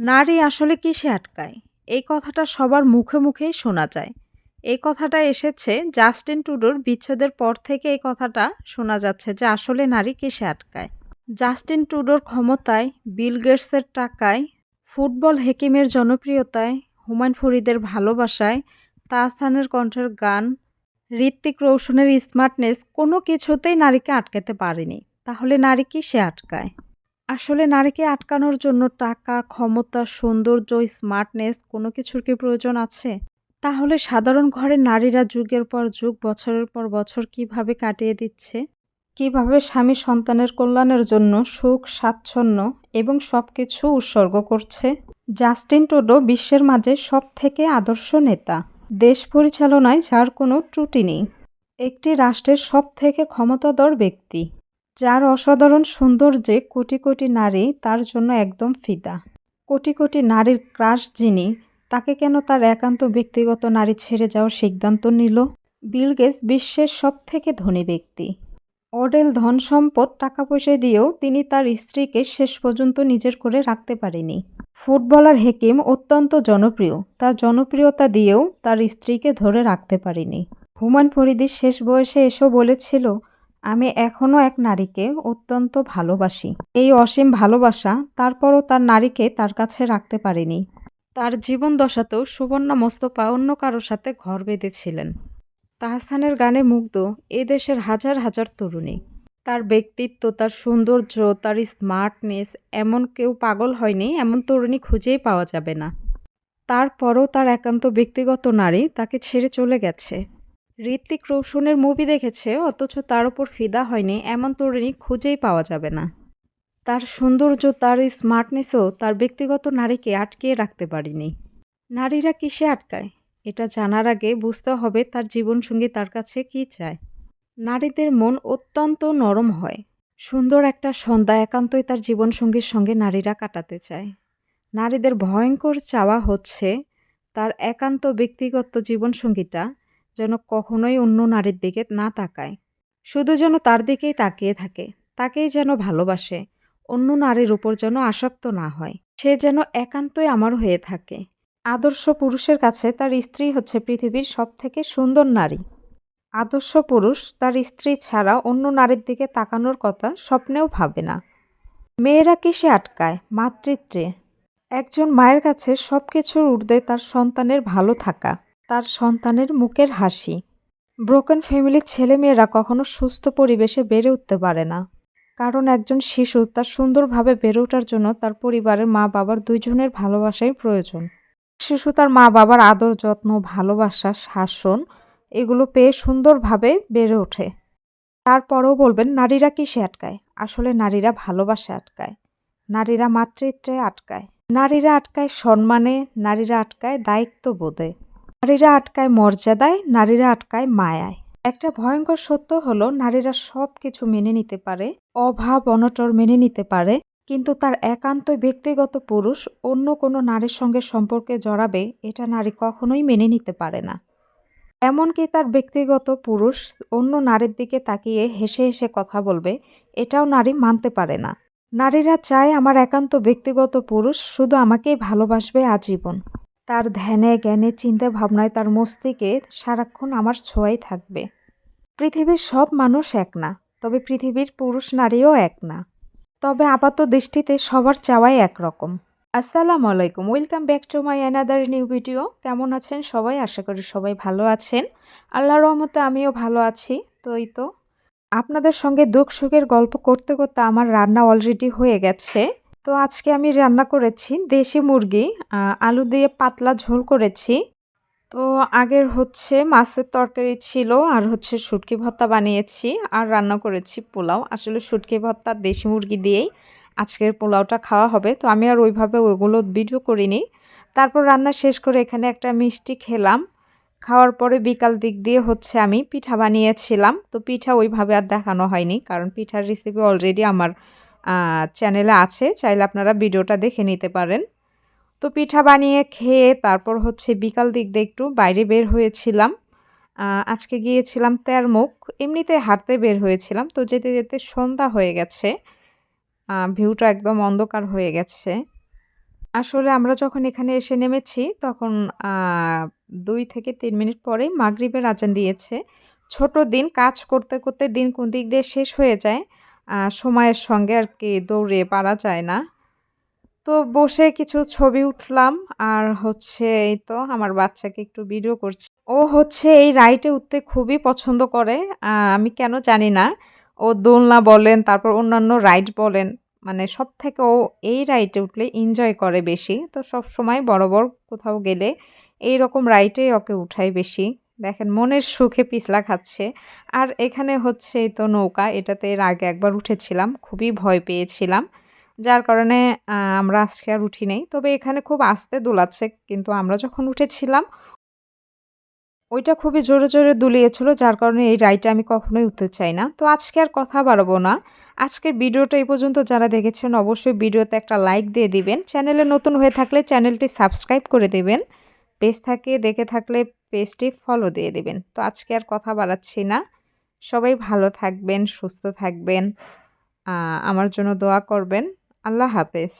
নারী আসলে কিসে আটকায়? এই কথাটা সবার মুখে, মুখেই শোনা যায়। এই কথাটা এসেছে জাস্টিন টুডোর বিচ্ছেদের পর থেকে এই কথাটা শোনা যাচ্ছে যে আসলে নারী কিসে আটকায়? জাস্টিন টুডোর ক্ষমতায়, বিল গেটসের টাকায়, ফুটবল হেকিমের জনপ্রিয়তায়, হুমায়ুন ফরিদের ভালোবাসায়, তাহসানের কণ্ঠের গান, হৃতিক রৌশনের স্মার্টনেস কোনো কিছুতেই নারীকে আটকাতে পারেনি। তাহলে নারী কিসে আটকায়? আসলে নারীকে আটকানোর জন্য টাকা, ক্ষমতা, সৌন্দর্য, স্মার্টনেস কোনো কিছুর কি প্রয়োজন আছে? তাহলে সাধারণ ঘরের নারীরা যুগের পর যুগ, বছরের পর বছর কীভাবে কাটিয়ে দিচ্ছে? কীভাবে স্বামী সন্তানের কল্যাণের জন্য সুখ, স্বাচ্ছন্দ্য এবং সব কিছু উৎসর্গ করছে? জাস্টিন টোডো বিশ্বের মাঝে সব থেকে আদর্শ নেতা। দেশ পরিচালনায় যার কোনো ত্রুটি নেই। একটি রাষ্ট্রের সবথেকে ক্ষমতাধর ব্যক্তি। যার অসাধারণ সৌন্দর্যে কোটি কোটি নারী তার জন্য একদম ফিদা। কোটি কোটি নারীর ক্রাশ যিনি, তাকে কেন তার একান্ত ব্যক্তিগত নারী ছেড়ে যাওয়ার সিদ্ধান্ত নিল? বিল গেটস বিশ্বের সবথেকে ধনী ব্যক্তি। অডেল ধন সম্পদ টাকা-পয়সা দিয়েও তিনি তার স্ত্রীকে শেষ পর্যন্ত নিজের করে রাখতে পারেনি। ফুটবলার হেকিম অত্যন্ত জনপ্রিয়, তার জনপ্রিয়তা দিয়েও তার স্ত্রীকে ধরে রাখতে পারেনি। হুমায়ূন ফরিদি শেষ বয়সে এসেও বলেছিল, আমি এখনও এক নারীকে অত্যন্ত ভালোবাসি। এই অসীম ভালোবাসা তারপরও তার নারীকে তার কাছে রাখতে পারেনি। তার জীবন দশাতেও সুবর্ণা মোস্তফা অন্য কারও সাথে ঘর বেঁধেছিলেন। তাহসানের গানে মুগ্ধ এ দেশের হাজার হাজার তরুণী। তার ব্যক্তিত্ব, তার সৌন্দর্য, তার স্মার্টনেস এমন কেউ পাগল হয়নি এমন তরুণী খুঁজেই পাওয়া যাবে না। তারপরও তার একান্ত ব্যক্তিগত নারী তাকে ছেড়ে চলে গেছে। হৃতিক রোশনের মুভি দেখেছে অথচ তার ওপর ফিদা হয়নি এমন তরুণী খুঁজেই পাওয়া যাবে না। তার সৌন্দর্য, তার স্মার্টনেসও তার ব্যক্তিগত নারীকে আটকিয়ে রাখতে পারেনি। নারীরা কিসে আটকায়? এটা জানার আগে বুঝতে হবে তার জীবনসঙ্গী তার কাছে কী চায়। নারীদের মন অত্যন্ত নরম হয়। সুন্দর একটা সন্ধ্যা একান্তই তার জীবনসঙ্গীর সঙ্গে নারীরা কাটাতে চায়। নারীদের ভয়ঙ্কর চাওয়া হচ্ছে তার একান্ত ব্যক্তিগত জীবনসঙ্গীটা যেন কখনোই অন্য নারীর দিকে না তাকায়। শুধু যেন তার দিকেই তাকিয়ে থাকে, তাকেই যেন ভালোবাসে, অন্য নারীর উপর যেন আসক্ত না হয়। সে যেন একান্তই আমার হয়ে থাকে। আদর্শ পুরুষের কাছে তার স্ত্রী হচ্ছে পৃথিবীর সবথেকে সুন্দর নারী। আদর্শ পুরুষ তার স্ত্রী ছাড়া অন্য নারীর দিকে তাকানোর কথা স্বপ্নেও ভাবে না। মেয়েরা কিসে আটকায়? মাতৃত্বে। একজন মায়ের কাছে সব কিছুর ঊর্ধ্বে তার সন্তানের ভালো থাকা, তার সন্তানের মুখের হাসি। ব্রোকেন ফ্যামিলির ছেলেমেয়েরা কখনো সুস্থ পরিবেশে বেড়ে উঠতে পারে না। কারণ একজন শিশু তার সুন্দরভাবে বেড়ে ওঠার জন্য তার পরিবারের মা-বাবার দুইজনের ভালোবাসাই প্রয়োজন। শিশু তার মা-বাবার আদর, যত্ন, ভালোবাসা, শাসন এগুলো পেয়ে সুন্দরভাবে বেড়ে ওঠে। তারপরেও বলবেন নারীরা কিসে আটকায়? আসলে নারীরা ভালোবাসায় আটকায়। নারীরা মাতৃত্বে আটকায়। নারীরা আটকায় সম্মানে, নারীরা আটকায় দায়িত্ববোধে। নারীরা আটকায় মর্যাদায়, নারীরা আটকায় মায়ায়। একটা ভয়ঙ্কর সত্য হলো নারীরা সব কিছু মেনে নিতে পারে, অভাব অনটর মেনে নিতে পারে, কিন্তু তার একান্ত ব্যক্তিগত পুরুষ অন্য কোনো নারীর সঙ্গে সম্পর্কে জড়াবে এটা নারী কখনোই মেনে নিতে পারে না। এমনকি তার ব্যক্তিগত পুরুষ অন্য নারীর দিকে তাকিয়ে হেসে হেসে কথা বলবে এটাও নারী মানতে পারে না। নারীরা চায় আমার একান্ত ব্যক্তিগত পুরুষ শুধু আমাকেই ভালোবাসবে আজীবন। তার ধ্যানে, জ্ঞানে, চিন্তা ভাবনায় তার মস্তিষ্কে সারাক্ষণ আমার ছোঁয়াই থাকবে। পৃথিবীর সব মানুষ এক না, তবে পৃথিবীর পুরুষ নারীও এক না। তবে আপাত দৃষ্টিতে সবার চাওয়াই একরকম। আসসালামু আলাইকুম welcome back to my another new video কেমন আছেন সবাই আশা করি সবাই ভালো আছেন আল্লাহর রহমতে আমিও ভালো আছি তো এই তো আপনাদের সঙ্গে দুঃখ সুখের গল্প করতে করতে আমার রান্না অলরেডি হয়ে গেছে তো আজকে আমি রান্না করেছি দেশি মুরগি আলু দিয়ে পাতলা ঝোল করেছি। তো আগের হচ্ছে মাছের তরকারি ছিল আর হচ্ছে শুটকি ভর্তা বানিয়েছি আর রান্না করেছি পোলাও। আসলে শুটকি ভর্তা দেশি মুরগি দিয়েই আজকের পোলাওটা খাওয়া হবে। তো আমি আর ওইভাবে ওইগুলো ভিডিও করিনি। তারপর রান্না শেষ করে এখানে একটা মিষ্টি খেলাম। খাওয়ার পরে বিকাল দিক দিয়ে হচ্ছে আমি পিঠা বানিয়েছিলাম। তো পিঠা ওইভাবে আর দেখানো হয়নি কারণ পিঠার রেসিপি অলরেডি আমার চ্যানেলে আছে চাইলে আপনারা ভিডিওটা দেখে নিতে পারেন। তো পিঠা বানিয়ে খেয়ে তারপর হচ্ছে বিকাল দিক দিয়ে একটু বাইরে বের হয়েছিলাম। আজকে গিয়েছিলাম তেরমুখ এমনিতে হাঁটতে বের হয়েছিলাম। তো যেতে যেতে সন্ধ্যা হয়ে গেছে। ভিউটা একদম অন্ধকার হয়ে গেছে। আসলে আমরা যখন এখানে এসে নেমেছি তখন দুই থেকে তিন মিনিট পরেই মাগরিবের আজান দিয়েছে। ছোট দিন কাজ করতে, করতে দিন কোন দিক দিয়ে শেষ হয়ে যায় সময়ের সঙ্গে আরকি দৌড়ে পারা যায় না। তো বসে কিছু ছবি উঠলাম আর হচ্ছে এই তো আমার বাচ্চাকে একটু ভিডিও করছি। ও হচ্ছে এই রাইডে উঠতে খুবই পছন্দ করে। আমি কেন জানি না। ও দোলনা বলেন, তারপর অন্যান্য রাইড বলেন, মানে সব থেকে ও এই রাইডে উঠলে এনজয় করে বেশি। তো সবসময় বরাবর কোথাও গেলে এই রকম রাইডেই ওকে উঠাই বেশি। দেখেন মনের সুখে পিছলা খাচ্ছে। আর এখানে হচ্ছে তো নৌকা, এটাতে এর আগে একবার উঠেছিলাম। খুবই ভয় পেয়েছিলাম। যার কারণে আমরা আজকে আর উঠি নেই তবে এখানে খুব আস্তে দোলাচ্ছে। কিন্তু আমরা যখন উঠেছিলাম ওইটা খুবই জোরে, জোরে দুলিয়েছিল যার কারণে এই রাইডে আমি কখনোই উঠতে চাই না। তো আজকে আর কথা বাড়াবো না। আজকের ভিডিওটা এই পর্যন্ত যারা দেখেছেন অবশ্যই ভিডিওতে একটা লাইক দিয়ে দিবেন। চ্যানেলে নতুন হয়ে থাকলে চ্যানেলটি সাবস্ক্রাইব করে দেবেন। পেজ থাকে দেখে থাকলে পেজটি ফলো দিয়ে দেবেন তো আজকে আর কথা বাড়াচ্ছি না। সবাই ভালো থাকবেন, সুস্থ থাকবেন। আমার জন্য দোয়া করবেন। আল্লাহ হাফেজ।